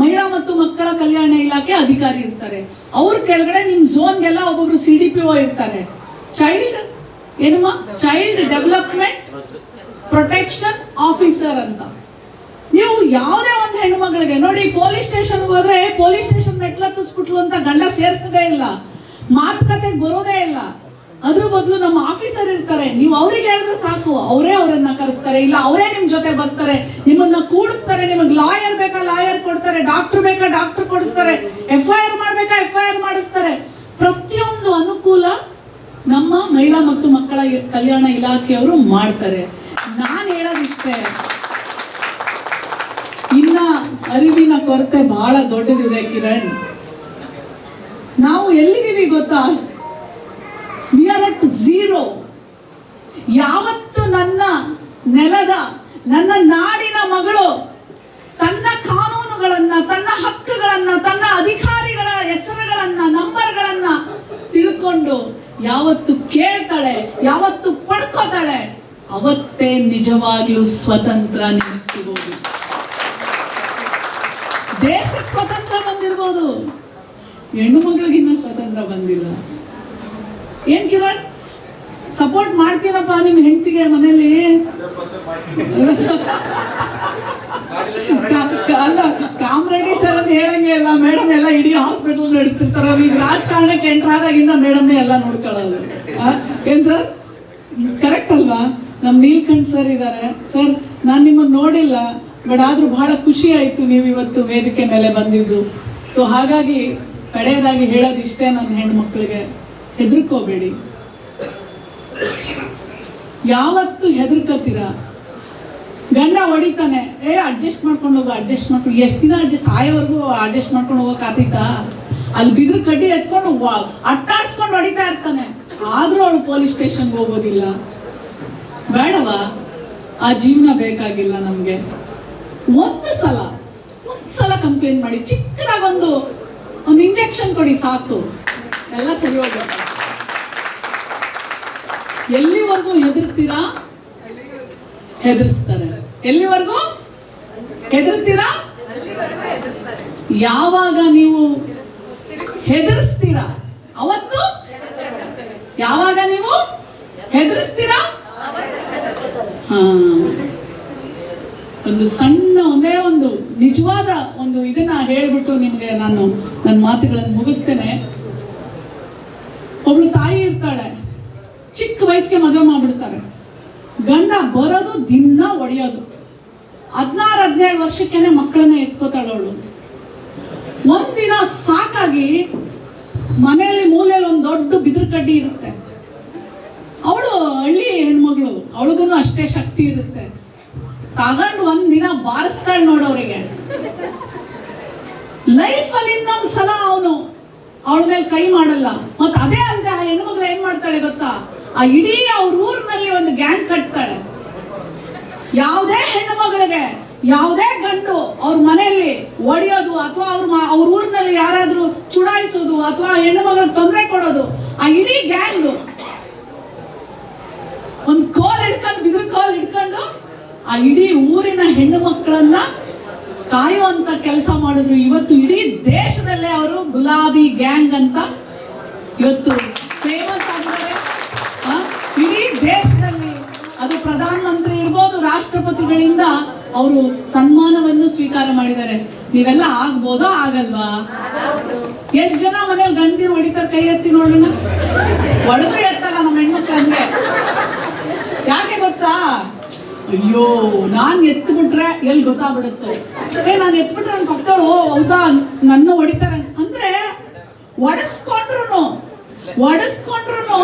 ಮಹಿಳಾ ಮತ್ತು ಮಕ್ಕಳ ಕಲ್ಯಾಣ ಇಲಾಖೆ ಅಧಿಕಾರಿ ಇರ್ತಾರೆ. ಅವ್ರ ಕೆಳಗಡೆ ನಿಮ್ ಝೋನ್ಗೆಲ್ಲ ಒಬ್ಬೊಬ್ರು ಸಿ ಡಿ ಪಿ ಒ ಇರ್ತಾರೆ. ಚೈಲ್ಡ್ ಏನಮ್ಮ? ಚೈಲ್ಡ್ ಡೆವಲಪ್ಮೆಂಟ್ ಪ್ರೊಟೆಕ್ಷನ್ ಆಫೀಸರ್ ಅಂತ. ನೀವು ಯಾವುದೇ ಒಂದು ಹೆಣ್ಮಗಳಿಗೆ ನೋಡಿ ಪೊಲೀಸ್ ಸ್ಟೇಷನ್ ಹೋದ್ರೆ ಪೊಲೀಸ್ ಸ್ಟೇಷನ್ ಮೆಟ್ಲತ್ತಿಸ್ಬಿಟ್ಲು ಅಂತ ಗಂಡ ಸೇರ್ಸದೇ ಇಲ್ಲ. ಮಾತುಕತೆಗೆ ಬರೋದೇ ಇಲ್ಲ. ಅದ್ರ ಬದಲು ನಮ್ಮ ಆಫೀಸರ್ ಇರ್ತಾರೆ. ನೀವು ಅವ್ರಿಗೆ ಹೇಳಿದ್ರೆ ಸಾಕು. ಅವರೇ ಅವರನ್ನ ಕರೆಸ್ತಾರೆ. ಇಲ್ಲ, ಅವರೇ ನಿಮ್ ಜೊತೆ ಬರ್ತಾರೆ. ನಿಮ್ಮನ್ನ ಕೂಡಿಸ್ತಾರೆ. ನಿಮಗೆ ಲಾಯರ್ ಬೇಕಾ? ಲಾಯರ್ ಕೊಡ್ತಾರೆ. ಡಾಕ್ಟರ್ ಬೇಕಾ? ಡಾಕ್ಟರ್ ಕೊಡಿಸ್ತಾರೆ. ಎಫ್ ಐ ಆರ್ ಮಾಡ್ಬೇಕಾ? ಎಫ್ ಐ ಆರ್ ಮಾಡಿಸ್ತಾರೆ. ಪ್ರತಿಯೊಂದು ಅನುಕೂಲ ನಮ್ಮ ಮಹಿಳಾ ಮತ್ತು ಮಕ್ಕಳ ಕಲ್ಯಾಣ ಇಲಾಖೆಯವರು ಮಾಡ್ತಾರೆ. ನಾನು ಹೇಳೋದಿಷ್ಟೇ, ಇನ್ನ ಅರಿವಿನ ಕೊರತೆ ಬಹಳ ದೊಡ್ಡದಿದೆ ಕಿರಣ್. ನಾವು ಎಲ್ಲಿದ್ದೀವಿ ಗೊತ್ತಾ? ವಿ ಆರ್ ಅಟ್ ಝೀರೋ ಯಾವತ್ತು ನನ್ನ ನೆಲದ, ನನ್ನ ನಾಡಿನ ಮಗಳು ತನ್ನ ಕಾನೂನುಗಳನ್ನ, ತನ್ನ ಹಕ್ಕುಗಳನ್ನ, ತನ್ನ ಅಧಿಕಾರಿಗಳ ಹೆಸರುಗಳನ್ನ, ನಂಬರ್ಗಳನ್ನ ತಿಳ್ಕೊಂಡು ಯಾವತ್ತು ಕೇಳ್ತಾಳೆ, ಯಾವತ್ತು ಪಡ್ಕೋತಾಳೆ, ಅವತ್ತೇ ನಿಜವಾಗ್ಲೂ ಸ್ವತಂತ್ರ ಸಿಗೋದು ದೇಶಕ್ಕೆ ಸ್ವತಂತ್ರ ಬಂದಿರ್ಬೋದು. ಹೆಣ್ಣು ಮಗಳಿಗಿನ್ನೂ ಸ್ವತಂತ್ರ ಬಂದಿಲ್ಲ. ಏನ್ ಕಿರಣ್ ಸಪೋರ್ಟ್ ಮಾಡ್ತೀರಪ್ಪ ನಿಮ್ ಹೆಂಡತಿಗೆ ಮನೇಲಿ ಅಲ್ಲ ಕಾಮ್ರೆಡ್ಡಿ ಸರ್ ಅಂತ ಹೇಳಂಗೆ ಇಲ್ಲ ಮೇಡಮ್ ಎಲ್ಲ ಇಡೀ ಹಾಸ್ಪಿಟಲ್ ನಡೆಸ್ತಿರ್ತಾರ. ಈಗ ರಾಜಕಾರಣಕ್ಕೆ ಎಂಟರ್ ಆದಾಗಿಂದ ಮೇಡಮ್ನೇ ಎಲ್ಲ ನೋಡ್ಕೊಳ್ಳೋದು? ಏನ್ ಸರ್? ಕರೆಕ್ಟ್ ಅಲ್ವಾ? ನಮ್ ನೀಲ್ಕಂಠ್ ಸರ್ ಇದ್ದಾರೆ ಸರ್, ನಾನು ನಿಮ್ಮನ್ನ ನೋಡಿಲ್ಲ, ಬಟ್ ಆದ್ರೂ ಬಹಳ ಖುಷಿ ಆಯ್ತು ನೀವು ಇವತ್ತು ವೇದಿಕೆ ಮೇಲೆ ಬಂದಿದ್ದು. ಸೊ ಹಾಗಾಗಿ, ಕಡೆಯದಾಗಿ ಹೇಳೋದಿಷ್ಟೇ ನನ್ನ ಹೆಣ್ಮಕ್ಳಿಗೆ. ಹೆದರ್ಕೋಬೇಡಿ. ಯಾವತ್ತು ಹೆದರ್ಕೋತೀರ? ಗಂಡ ಹೊಡಿತಾನೆ, ಏ ಅಡ್ಜಸ್ಟ್ ಮಾಡ್ಕೊಂಡು ಹೋಗು ಅಡ್ಜಸ್ಟ್ ಮಾಡ್ಕೊಂಡು ಎಷ್ಟು ದಿನ ಅಡ್ಜಸ್ಟ್ ಸಾಯೋವರೆಗೂ ಅಡ್ಜಸ್ಟ್ ಮಾಡ್ಕೊಂಡು ಹೋಗೋ ಅಲ್ಲಿ ಬಿದ್ರ ಕಡ್ಡಿ ಹಚ್ಕೊಂಡು ಅಟ್ಟಾಡ್ಸ್ಕೊಂಡು ಹೊಡಿತಾ ಇರ್ತಾನೆ. ಆದ್ರೂ ಅವಳು ಪೊಲೀಸ್ ಸ್ಟೇಷನ್ಗೆ ಹೋಗೋದಿಲ್ಲ. ಬೇಡವಾ? ಆ ಜೀವನ ಬೇಕಾಗಿಲ್ಲ ನಮಗೆ. ಒಂದು ಸಲ ಒಂದು ಸಲ ಕಂಪ್ಲೇಂಟ್ ಮಾಡಿ, ಚಿಕ್ಕದಾಗ ಒಂದು ಒಂದು ಇಂಜೆಕ್ಷನ್ ಕೊಡಿ ಸಾಕು. ಎಲ್ಲ ಸರಿ ಹೋಗುತ್ತೆ ಎಲ್ಲಿವರೆಗೂ ಹೆದರ್ತೀರಾ? ಹೆದರ್ಸ್ತಾರೆ. ಎಲ್ಲಿವರೆಗೂ? ಹೆದರ್ತೀರಾ? ಯಾವಾಗ ನೀವು ಹೆದರ್ಸ್ತೀರಾ? ಅವತ್ತು? ಯಾವಾಗ ನೀವು ಹೆದರ್ಸ್ತೀರಾ? ಒಂದು ಸಣ್ಣ ಒಂದೇ ಒಂದು ನಿಜವಾದ ಒಂದು ಇದನ್ನ ಹೇಳ್ಬಿಟ್ಟು ನಿಮಗೆ ನಾನು ನನ್ನ ಮಾತುಗಳನ್ನು ಮುಗಿಸ್ತೇನೆ. ಒಬ್ಳು ತಾಯಿ ಇರ್ತಾಳೆ. ಚಿಕ್ಕ ವಯಸ್ಸಿಗೆ ಮದುವೆ ಮಾಡಿಬಿಡ್ತಾರೆ. ಗಂಡ ಬರೋದು ದಿನ ಒಡೆಯೋದು. ಹದಿನಾರು, ಹದಿನೇಳು ವರ್ಷಕ್ಕೇನೆ ಮಕ್ಕಳನ್ನ ಎತ್ಕೋತಾಳವಳು. ಒಂದಿನ ಸಾಕಾಗಿ ಮನೆಯಲ್ಲಿ ಮೂಲೆಯಲ್ಲಿ ಒಂದು ದೊಡ್ಡ ಬಿದಿರು ಕಡ್ಡಿ ಇರುತ್ತೆ. ಅವಳು ಹಳ್ಳಿ ಹೆಣ್ಮಗಳು ಅವಳಿಗೂ ಅಷ್ಟೇ ಶಕ್ತಿ ಇರುತ್ತೆ. ತಗೊಂಡು ಒಂದಿನ ಬಾರಿಸ್ತಾಳೆ ನೋಡೋರಿಗೆ ಲೈಫಲ್ಲಿ ಇನ್ನೊಂದ್ಸಲ ಅವನು ಅವಳ ಮೇಲೆ ಕೈ ಮಾಡಲ್ಲ. ಮತ್ತೆ ಅದೇ ಅಲ್ಲದೆ ಆ ಹೆಣ್ಮಗಳು ಏನ್ ಮಾಡ್ತಾಳೆ ಗೊತ್ತಾ? ಆ ಇಡೀ ಅವ್ರ ಊರಿನಲ್ಲಿ ಒಂದು ಗ್ಯಾಂಗ್ ಕಟ್ತಾಳೆ. ಯಾವುದೇ ಹೆಣ್ಣು ಮಗಳಿಗೆ, ಯಾವುದೇ ಗಂಡು ಅವ್ರ ಮನೆಯಲ್ಲಿ ಒಡೆಯೋದು ಅಥವಾ ಅವ್ರ ಅವ್ರ ಊರಿನಲ್ಲಿ ಯಾರಾದ್ರೂ ಚುಡಾಯಿಸೋದು ಅಥವಾ ಹೆಣ್ಣು ಮಗಳಿಗೆ ತೊಂದರೆ ಕೊಡೋದು, ಆ ಇಡೀ ಗ್ಯಾಂಗ್ ಒಂದು ಕೋಲ್ ಹಿಡ್ಕೊಂಡು, ಬಿದ್ರ ಕೋಲ್ ಹಿಡ್ಕೊಂಡು ಆ ಇಡೀ ಊರಿನ ಹೆಣ್ಣು ಮಕ್ಕಳನ್ನ ಕಾಯುವಂತ ಕೆಲಸ ಮಾಡಿದ್ರು. ಇವತ್ತು ಇಡೀ ದೇಶದಲ್ಲೇ ಅವರು ಗುಲಾಬಿ ಗ್ಯಾಂಗ್ ಅಂತ ಇವತ್ತು ಫೇಮಸ್ ಆಗಿದ್ದಾರೆ ಆ, ಇಡೀ ದೇಶದಲ್ಲಿ ಅದು ಪ್ರಧಾನ ಮಂತ್ರಿ ಇರ್ಬೋದು, ರಾಷ್ಟ್ರಪತಿಗಳಿಂದ ಅವರು ಸನ್ಮಾನವನ್ನು ಸ್ವೀಕಾರ ಮಾಡಿದ್ದಾರೆ. ನೀವೆಲ್ಲ ಆಗ್ಬೋದಾ, ಆಗಲ್ವಾ? ಎಷ್ಟ್ ಜನ ಮನೇಲಿ ಗಂಡಿ ಹೊಡಿತಾರೆ ಕೈ ಎತ್ತಿ ನೋಡೋಣ? ಹೊಡೆದ್ರು ಎತ್ತಲ್ಲ ನಮ್ಮ ಹೆಣ್ಮಕ್ಳಂಗೆ ಯಾಕೆ ಗೊತ್ತಾ? ಅಯ್ಯೋ, ನಾನ್ ಎತ್ಬಿಟ್ರೆ ಎಲ್ಲಿ ಗೊತ್ತಾಗ್ಬಿಡುತ್ತೆ? ಏ, ನಾನು ಎತ್ಬಿಟ್ರೆ ನನ್ನ ಪಕ್ಕದಳು ಹೌದಾ? ನನ್ನ ಹೊಡಿತಾರೆ ಅಂದ್ರೆ ಒಡಿಸ್ಕೊಂಡ್ರು ಒಡಿಸ್ಕೊಂಡ್ರು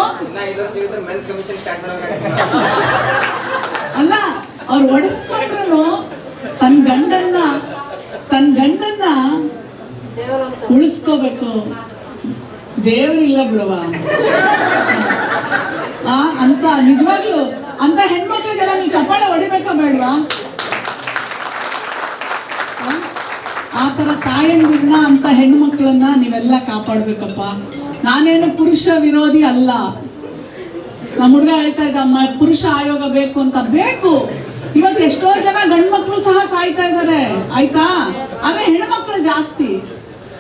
ಅಲ್ಲ ಅವ್ರು ಒಡಿಸ್ಕೊಂಡ್ರು ತನ್ನ ಗಂಡನ್ನ ತನ್ನ ಗಂಡನ್ನ ಉಳಿಸ್ಕೋಬೇಕು. ದೇವರಿಲ್ಲ ಬಿಡುವ ಆ ಅಂತ ನಿಜವಾಗ್ಲು ಅಂತ ಹೆಣ್ಮಕ್ಳಿಗೆಲ್ಲ ನೀವು ಚಪ್ಪಾಳೆ ಹೊಡಿಬೇಕಾ ಬೇಡವಾ? ಆ? ತರ ಥರ ತಾಯಂದಿರನ್ನ ಅಂತ ಹೆಣ್ಮಕ್ಳನ್ನ ನೀವೆಲ್ಲ ಕಾಪಾಡ್ಬೇಕಪ್ಪ. ನಾನೇನು ಪುರುಷ ವಿರೋಧಿ ಅಲ್ಲ. ನಮ್ಮ ಹುಡುಗ ಹೇಳ್ತಾ ಇದ್ದ ಪುರುಷ ಆಯೋಗ ಬೇಕು ಅಂತ ಬೇಕು. ಇವತ್ತು ಎಷ್ಟೋ ಜನ ಗಂಡು ಮಕ್ಕಳು ಸಹ ಸಾಯ್ತಾ ಇದ್ದಾರೆ. ಆಯ್ತಾ? ಆದ್ರೆ ಹೆಣ್ಮಕ್ಳು ಜಾಸ್ತಿ.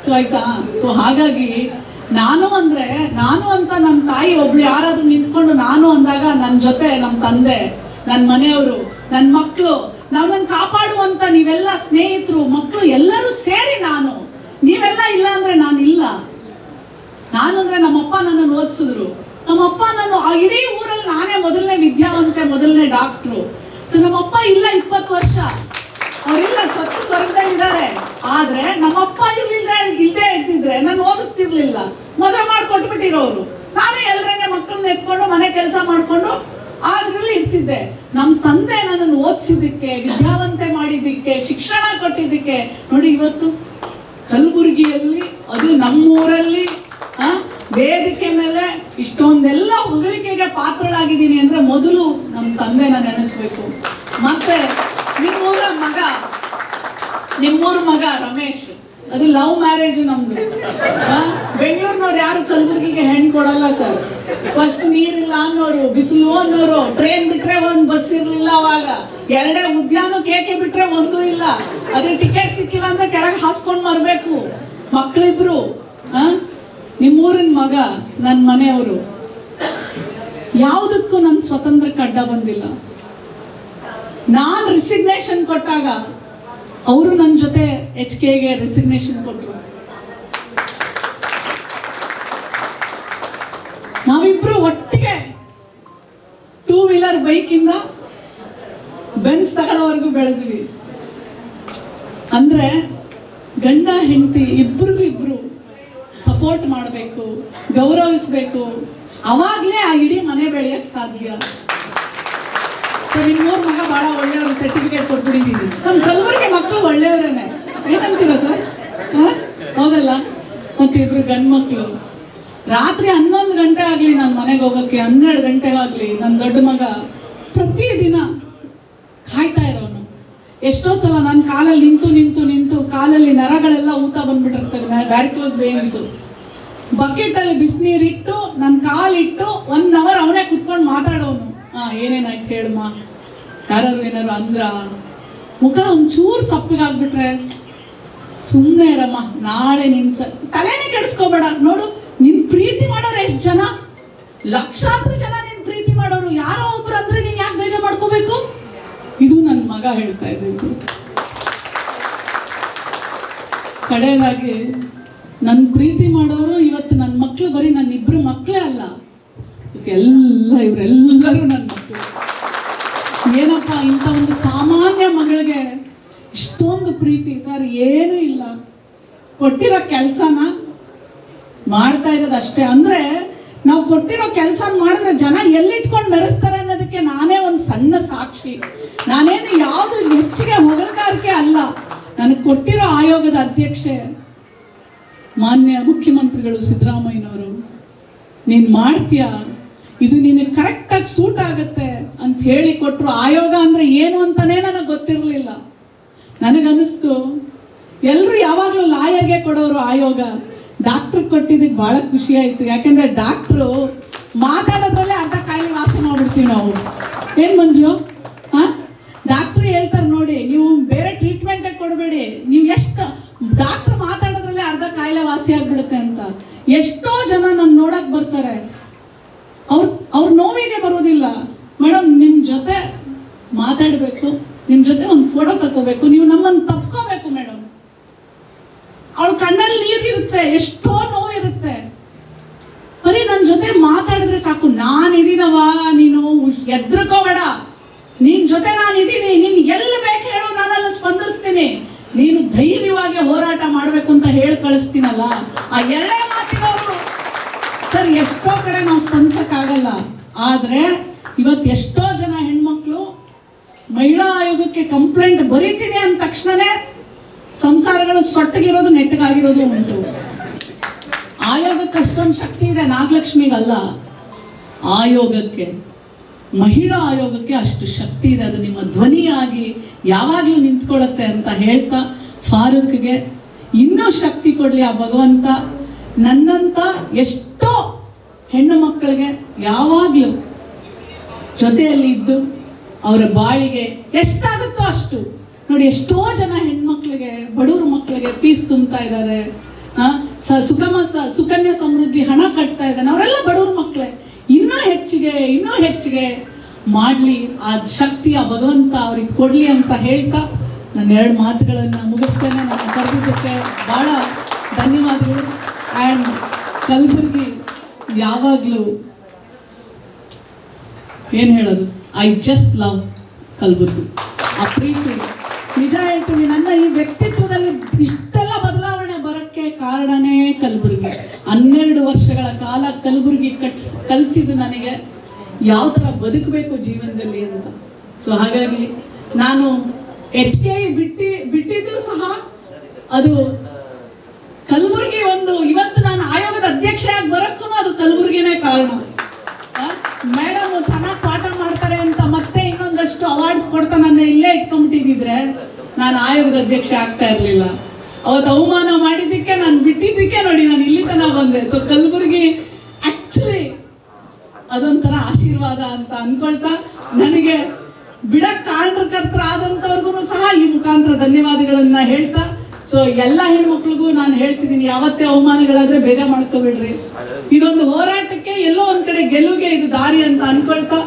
ಸೊ ಆಯ್ತಾ? ಸೊ ಹಾಗಾಗಿ ನಾನು ಅಂದ್ರೆ, ನಾನು ಅಂತ ನನ್ನ ತಾಯಿ ಒಬ್ಳು ಯಾರಾದ್ರೂ ನಿಂತ್ಕೊಂಡು ನಾನು ಅಂದಾಗ ನನ್ನ ಜೊತೆ ನಮ್ಮ ತಂದೆ ನನ್ನ ಮನೆಯವರು ನನ್ನ ಮಕ್ಕಳು ನನ್ನ ಕಾಪಾಡುವಂತ ನೀವೆಲ್ಲ ಸ್ನೇಹಿತರು ಮಕ್ಕಳು ಎಲ್ಲರೂ ಸೇರಿ ನಾನು. ನೀವೆಲ್ಲ ಇಲ್ಲ ಅಂದ್ರೆ ನಾನು ಇಲ್ಲ ನಾನು ಅಂದ್ರೆ ನಮ್ಮಪ್ಪ ನನ್ನನ್ನು ಓದಿಸಿದ್ರು. ನಮ್ಮಪ್ಪ ನಾನು ಆ ಇಡೀ ಊರಲ್ಲಿ ನಾನೇ ಮೊದಲನೇ ವಿದ್ಯಾವಂತೆ, ಮೊದಲನೇ ಡಾಕ್ಟ್ರು. ಸೊ ನಮ್ಮಪ್ಪ ಇಲ್ಲ ಇಪ್ಪತ್ತು ವರ್ಷ. ಅವರಿಲ್ಲ, ಸ್ವತ್ತು ಸ್ವರ್ಗದಲ್ಲಿ ಇದ್ದಾರೆ. ಆದ್ರೆ ನಮ್ಮಪ್ಪ ಇರ್ಲಿಲ್ಲ ಇಲ್ಲದೆ ಇದ್ದಿದ್ರೆ ನಾನು ಓದಿಸ್ತಿರ್ಲಿಲ್ಲ. ಮದುವೆ ಮಾಡ್ಕೊಟ್ಬಿಟ್ಟಿರೋರು. ನಾನೇ ಎಲ್ಲರನ್ನೇ ಮಕ್ಕಳನ್ನ ಎತ್ಕೊಂಡು, ಮನೆ ಕೆಲಸ ಮಾಡಿಕೊಂಡು ಆದ್ರಲ್ಲಿ ಇರ್ತಿದ್ದೆ. ನಮ್ಮ ತಂದೆ ನನ್ನನ್ನು ಓದಿಸಿದ್ದಕ್ಕೆ, ವಿದ್ಯಾವಂತೆ ಮಾಡಿದ್ದಕ್ಕೆ, ಶಿಕ್ಷಣ ಕೊಟ್ಟಿದ್ದಕ್ಕೆ. ನೋಡಿ, ಇವತ್ತು ಕಲಬುರಗಿಯಲ್ಲಿ, ಅದು ನಮ್ಮೂರಲ್ಲಿ ವೇದಿಕೆ ಮೇಲೆ ಇಷ್ಟೊಂದೆಲ್ಲ ಹೊಗಳಿಕೆಗೆ ಪಾತ್ರಳಾಗಿದ್ದೀನಿ ಅಂದ್ರೆ ಮೊದಲು ನಮ್ಮ ತಂದೆನ ನೆನೆಸ್ಬೇಕು. ಮತ್ತೆ ನಿಮ್ಮೂರ ಮಗ ನಿಮ್ಮೂರ ಮಗ ರಮೇಶ್, ಅದು ಲವ್ ಮ್ಯಾರೇಜ್ ನಮ್ದು. ಬೆಂಗಳೂರಿನವ್ರು ಯಾರು ಕಲಬುರ್ಗಿಗೆ ಹೆಣ್ಣು ಕೊಡಲ್ಲ ಸರ್. ಫಸ್ಟ್ ನೀರಿಲ್ಲ ಅನ್ನೋರು, ಬಿಸಿಲು ಅನ್ನೋರು ಟ್ರೈನ್ ಬಿಟ್ರೆ ಒಂದ್ ಬಸ್ ಇರ್ಲಿಲ್ಲ ಅವಾಗ. ಎರಡೇ ಉದ್ಯಾನ ಕೇಕೆ ಬಿಟ್ರೆ ಒಂದೂ ಇಲ್ಲ. ಅದೇ ಟಿಕೆಟ್ ಸಿಕ್ಕಿಲ್ಲ ಅಂದ್ರೆ ಕೆಳಗೆ ಹಾಸ್ಕೊಂಡ್ ಮರ್ಬೇಕು. ಮಕ್ಳಿಬ್ರು ಆ ನಿಮ್ಮೂರಿನ ಮಗ ನನ್ನ ಮನೆಯವರು. ಯಾವುದಕ್ಕೂ ನನ್ನ ಸ್ವತಂತ್ರಕ್ಕೆ ಅಡ್ಡ ಬಂದಿಲ್ಲ. ನಾನು ರಿಸಿಗ್ನೇಷನ್ ಕೊಟ್ಟಾಗ ಅವರು ನನ್ನ ಜೊತೆ ಎಚ್ ಕೆಗೆ ರಿಸಿಗ್ನೇಷನ್ ಕೊಟ್ಟರು ನಾವಿಬ್ರು ಒಟ್ಟಿಗೆ ಟೂ ವೀಲರ್ ಬೈಕಿಂದ ಬೆನ್ಸ್ ತಗೊಳ್ಳೋವರೆಗೂ ಬೆಳೆದ್ವಿ. ಅಂದ್ರೆ ಗಂಡ, ಹೆಂಡತಿ, ಇಬ್ರಿಗೂ ಇಬ್ರು ಸಪೋರ್ಟ್ ಮಾಡಬೇಕು, ಗೌರವಿಸಬೇಕು. ಅವಾಗಲೇ ಆ ಇಡೀ ಮನೆ ಬೆಳೆಯಕ್ ಸಾಧ್ಯ. ನಿಮ್ಮ ಮೂರು ಮಗ ಬಹಳ ಒಳ್ಳೆಯವರು ಸರ್ಟಿಫಿಕೇಟ್ ಕೊಟ್ಬಿಟ್ಟಿದ್ದೀನಿ ನಮ್ಮ ಕಲಬುರಗಿ ಮಕ್ಕಳು ಒಳ್ಳೆಯವರೇನೆ. ಏನಂತೀರ ಸರ್? ಹೌದಲ್ಲ? ಮತ್ತೆ ಇಬ್ರು ಗಂಡ್ ಮಕ್ಳು ರಾತ್ರಿ ಹನ್ನೊಂದು ಗಂಟೆ ಆಗಲಿ ನಾನು ಮನೆಗೆ ಹೋಗೋಕ್ಕೆ, ಹನ್ನೆರಡು ಗಂಟೆ ಆಗಲಿ ನನ್ನ ದೊಡ್ಡ ಮಗ ಪ್ರತಿದಿನ ಎಷ್ಟೋ ಸಲ ನನ್ನ ಕಾಲಲ್ಲಿ ನಿಂತು ನಿಂತು ನಿಂತು ಕಾಲಲ್ಲಿ ನರಗಳೆಲ್ಲ ಊತ ಬಂದ್ಬಿಟ್ಟಿರ್ತವೆ. ವ್ಯಾರಿಕೋಸ್ ವೇನ್ಸು ಬಕೆಟಲ್ಲಿ ಬಿಸಿನೀರಿಟ್ಟು ನನ್ನ ಕಾಲಿಟ್ಟು ಒನ್ ಅವರ್ ಅವನೇ ಕುತ್ಕೊಂಡು ಮಾತಾಡೋನು. ಹಾ ಏನೇನಾಯ್ತು ಹೇಳಮ್ಮ? ಯಾರಾದ್ರು ಏನಾದ್ರು ಅಂದ್ರ? ಮುಖ ಒಂಚೂರು ಸಪ್ಪಗಾಗ್ಬಿಟ್ರೆ ಸುಮ್ಮನೆ ಇರಮ್ಮ, ನಾಳೆ ನಿನ್ ಸ, ತಲೆನೇ ಕೆಡಿಸ್ಕೋಬೇಡ. ನೋಡು, ನಿನ್ ಪ್ರೀತಿ ಮಾಡೋರು ಎಷ್ಟು ಜನ? ಲಕ್ಷಾಂತರ ಜನ ನಿನ್ ಪ್ರೀತಿ ಮಾಡೋರು. ಯಾರೋ ಒಬ್ರು ಅಂದ್ರೆ ನೀನ್ ಯಾಕೆ ಬೇಜಾರು ಮಾಡ್ಕೋಬೇಕು? ಮಗ ಹೇಳ್ತಾ ಇದ್ದಿದ್ದು ಕಡೆಯದಾಗಿ ನನ್ನ ಪ್ರೀತಿ ಮಾಡೋರು ಇವತ್ತು ನನ್ನ ಮಕ್ಕಳು ಬರೀ ನನ್ನ ಇಬ್ಬರು ಮಕ್ಕಳೇ ಅಲ್ಲ. ಎಲ್ಲ ಇವರೆಲ್ಲರೂ ನನ್ನ ಮಕ್ಕಳು ಏನಪ್ಪ ಇಂಥ ಒಂದು ಸಾಮಾನ್ಯ ಮಗಳಿಗೆ ಇಷ್ಟೊಂದು ಪ್ರೀತಿ, ಸರ್ ಏನೂ ಇಲ್ಲ. ಕೊಟ್ಟಿರೋ ಕೆಲಸನ ಮಾಡ್ತಾ ಇರೋದು ಅಷ್ಟೇ ಅಂದ್ರೆ ನಾವು ಕೊಟ್ಟಿರೋ ಕೆಲಸ ಮಾಡಿದ್ರೆ ಜನ ಎಲ್ಲಿಟ್ಕೊಂಡು ಮೆರೆಸ್ತಾರೆ ಅನ್ನೋದಕ್ಕೆ ನಾನೇ ಒಂದು ಸಣ್ಣ ಸಾಕ್ಷಿ. ನಾನೇನು ಯಾವುದು ಹೆಚ್ಚಿಗೆ ಹೊಗಳಗಾರಿಕೆ ಅಲ್ಲ. ನನಗೆ ಕೊಟ್ಟಿರೋ ಆಯೋಗದ ಅಧ್ಯಕ್ಷೆ, ಮಾನ್ಯ ಮುಖ್ಯಮಂತ್ರಿಗಳು ಸಿದ್ದರಾಮಯ್ಯನವರು. ನೀನು ಮಾಡ್ತೀಯ? ಇದು ನಿನಗೆ ಕರೆಕ್ಟಾಗಿ ಸೂಟ್ ಆಗುತ್ತೆ ಅಂತ ಹೇಳಿ ಕೊಟ್ಟರು ಆಯೋಗ ಅಂದರೆ ಏನು ಅಂತಲೇ ನನಗೆ ಗೊತ್ತಿರಲಿಲ್ಲ. ನನಗನ್ನಿಸ್ತು ಎಲ್ಲರೂ ಯಾವಾಗಲೂ ಲಾಯರ್ಗೆ ಕೊಡೋರು ಆಯೋಗ. ಡಾಕ್ಟ್ರ್ ಕೊಟ್ಟಿದ್ದಕ್ಕೆ ಭಾಳ ಖುಷಿ ಆಯ್ತು. ಯಾಕಂದ್ರೆ ಡಾಕ್ಟ್ರು ಮಾತಾಡೋದ್ರಲ್ಲೇ ಅರ್ಧ ಕಾಯಿಲೆ ವಾಸ ಮಾಡ್ಬಿಡ್ತೀವಿ ನಾವು. ಏನು ಮಂಜು? ಹಾಂ ಡಾಕ್ಟ್ರು ಹೇಳ್ತಾರೆ ನೋಡಿ, ನೀವು ಬೇರೆ ಟ್ರೀಟ್ಮೆಂಟೇ ಕೊಡಬೇಡಿ. ನೀವು ಎಷ್ಟು ಡಾಕ್ಟರ್ ಮಾತಾಡೋದ್ರಲ್ಲೇ ಅರ್ಧ ಕಾಯಿಲೆ ವಾಸಿ ಆಗ್ಬಿಡುತ್ತೆ ಅಂತ. ಎಷ್ಟೋ ಜನ ನನ್ನ ನೋಡಕ್ ಬರ್ತಾರೆ ಅವ್ರ ಅವ್ರ ನೋವಿಗೆ ಬರೋದಿಲ್ಲ ಮೇಡಮ್ ನಿಮ್ಮ ಜೊತೆ ಮಾತಾಡಬೇಕು ನಿಮ್ಮ ಜೊತೆ ಒಂದು ಫೋಟೋ ತಗೋಬೇಕು ನೀವು ನಮ್ಮನ್ನು ತಪ್ಕೋಬೇಕು ಮೇಡಮ್ ಅವಳ ಕಣ್ಣಲ್ಲಿ ನೀರಿರುತ್ತೆ ಎಷ್ಟೋ ನೋವಿರುತ್ತೆ ಬರೀ ನನ್ನ ಜೊತೆ ಮಾತಾಡಿದ್ರೆ ಸಾಕು ನಾನಿದ್ದೀನವ ನೀನು ಎದ್ರಕೋಬೇಡ ನಿನ್ ಜೊತೆ ನಾನಿದ್ದೀನಿ ನೀನ್ ಎಲ್ಲಿ ಬೇಕು ಹೇಳು ನಾನೆಲ್ಲ ಸ್ಪಂದಿಸ್ತೀನಿ ನೀನು ಧೈರ್ಯವಾಗಿ ಹೋರಾಟ ಮಾಡಬೇಕು ಅಂತ ಹೇಳಿ ಕಳಿಸ್ತೀನಲ್ಲ ಆ ಎರಡೇ ಮಾತಿನವರು ಸರ್ ಎಷ್ಟೋ ಕಡೆ ನಾವು ಸ್ಪಂದಿಸಕ್ಕಾಗಲ್ಲ ಆದ್ರೆ ಇವತ್ತು ಎಷ್ಟೋ ಜನ ಹೆಣ್ಮಕ್ಳು ಮಹಿಳಾ ಆಯೋಗಕ್ಕೆ ಕಂಪ್ಲೇಂಟ್ ಬರೀತೀನಿ ಅಂದ ತಕ್ಷಣನೇ ಸಂಸಾರಗಳು ನೆಟ್ಟಗಾಗಿರೋದು ಉಂಟು. ಆಯೋಗಕ್ಕೆ ಅಷ್ಟೊಂದು ಶಕ್ತಿ ಇದೆ, ನಾಗಲಕ್ಷ್ಮಿಗಲ್ಲ. ಆಯೋಗಕ್ಕೆ, ಮಹಿಳಾ ಆಯೋಗಕ್ಕೆ ಅಷ್ಟು ಶಕ್ತಿ ಇದೆ, ಅದು ನಿಮ್ಮ ಧ್ವನಿಯಾಗಿ ಯಾವಾಗಲೂ ನಿಂತ್ಕೊಳ್ಳುತ್ತೆ ಅಂತ ಹೇಳ್ತಾ ಫಾರೂಕ್ಗೆ ಇನ್ನೂ ಶಕ್ತಿ ಕೊಡಲಿ ಆ ಭಗವಂತ. ನನ್ನಂತ ಎಷ್ಟೋ ಹೆಣ್ಣು ಮಕ್ಕಳಿಗೆ ಯಾವಾಗಲೂ ಜೊತೆಯಲ್ಲಿ ಇದ್ದು ಅವರ ಬಾಳಿಗೆ ಎಷ್ಟಾಗುತ್ತೋ ಅಷ್ಟು. ನೋಡಿ, ಎಷ್ಟೋ ಜನ ಹೆಣ್ಮಕ್ಳಿಗೆ, ಬಡವ್ರ ಮಕ್ಕಳಿಗೆ ಫೀಸ್ ತುಂಬ್ತಾ ಇದ್ದಾರೆ ಸುಗಮ ಸುಕನ್ಯಾ ಸಮೃದ್ಧಿ ಹಣ ಕಟ್ತಾ ಇದ್ದಾನೆ. ಅವರೆಲ್ಲ ಬಡವ್ರ ಮಕ್ಕಳೇ ಇನ್ನೂ ಹೆಚ್ಚಿಗೆ ಇನ್ನೂ ಹೆಚ್ಚಿಗೆ ಮಾಡಲಿ, ಆ ಶಕ್ತಿ, ಆ ಭಗವಂತ ಅವ್ರಿಗೆ ಕೊಡಲಿ ಅಂತ ಹೇಳ್ತಾ ನನ್ನ ಎರಡು ಮಾತುಗಳನ್ನು ಮುಗಿಸ್ತೇನೆ ನನ್ನ ಕರೆದಿದ್ದಕ್ಕೆ ಭಾಳ ಧನ್ಯವಾದಗಳು. ಆ್ಯಂಡ್ ಕಲಬುರಗಿ ಯಾವಾಗಲೂ ಏನು ಹೇಳೋದು? I just love Kalaburgi. ಆ ಪ್ರೀತಿ ನನ್ನ ಈ ವ್ಯಕ್ತಿತ್ವದಲ್ಲಿ ಇಷ್ಟೆಲ್ಲ ಬದಲಾವಣೆ ಬರೋಕ್ಕೆ ಕಾರಣನೇ ಕಲಬುರ್ಗಿ. ಹನ್ನೆರಡು ವರ್ಷಗಳ ಕಾಲ ಕಲಬುರ್ಗಿ ಕಟ್ಸ್, ಕಲಿಸಿದ್ದು ನನಗೆ ಯಾವ ಥರ ಬದುಕಬೇಕು ಜೀವನದಲ್ಲಿ ಅಂತ. ಸೊ ಹಾಗಾಗಿ ನಾನು ಎಚ್ ಕೆ ಐ ಬಿಟ್ಟಿ, ಬಿಟ್ಟಿದ್ರು ಸಹ ಅದು ಕಲಬುರಗಿ ಒಂದು, ಇವತ್ತು ನಾನು ಆಯೋಗದ ಅಧ್ಯಕ್ಷೆಯಾಗಿ ಬರೋಕ್ಕೂ ಅದು ಕಲಬುರಗಿನೇ ಕಾರಣ. ಮೇಡಮ್ ಚೆನ್ನಾಗಿ ಪಾಠ ಮಾಡ್ತಾರೆ ಅಂತ ಮತ್ತೆ ಇನ್ನೊಂದಷ್ಟು ಅವಾರ್ಡ್ಸ್ ಕೊಡ್ತಾ ನನ್ನ ಇಲ್ಲೇ ಇಟ್ಕೊಂಡ್ಬಿಟ್ಟಿದ್ರೆ ನಾನು ಆಯೋಗದ ಅಧ್ಯಕ್ಷ ಆಗ್ತಾ ಇರಲಿಲ್ಲ. ಅವತ್ತು ಅವಮಾನ ಮಾಡಿದ್ದಕ್ಕೆ, ನಾನು ಬಿಟ್ಟಿದ್ದಕ್ಕೆ ನೋಡಿ, ನಾನು ಇಲ್ಲಿ ತನಕ ಬಂದೆ. ಸೊ ಕಲಬುರಗಿ ಆಕ್ಚುಲಿ ಅದೊಂಥರ ಆಶೀರ್ವಾದ ಅಂತ ಅನ್ಕೊಳ್ತಾ ನನಗೆ ಬಿಡ ಕಾರಣಕರ್ತರ ಆದಂತವ್ರಿಗೂ ಸಹ ಈ ಮುಖಾಂತರ ಧನ್ಯವಾದಗಳನ್ನ ಹೇಳ್ತಾ ಸೊ ಎಲ್ಲ ಹೆಣ್ಮಕ್ಳಿಗೂ ನಾನು ಹೇಳ್ತಿದ್ದೀನಿ, ಯಾವತ್ತೇ ಅವಮಾನಗಳಾದ್ರೆ ಬೇಜಾರು ಮಾಡ್ಕೋಬೇಡ್ರಿ. ಇದೊಂದು ಹೋರಾಟಕ್ಕೆ ಎಲ್ಲೋ ಒಂದ್ ಕಡೆ ಗೆಲುವಿಗೆ ಇದು ದಾರಿ ಅಂತ ಅನ್ಕೊಳ್ತಾ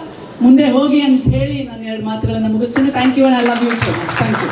ಮುಂದೆ ಹೋಗಿ ಅಂತ ಹೇಳಿ ನಾನು ಎರಡು ಮಾತುಗಳನ್ನ ಮುಗಿಸ್ತೇನೆ. Thank you I love you so much thank you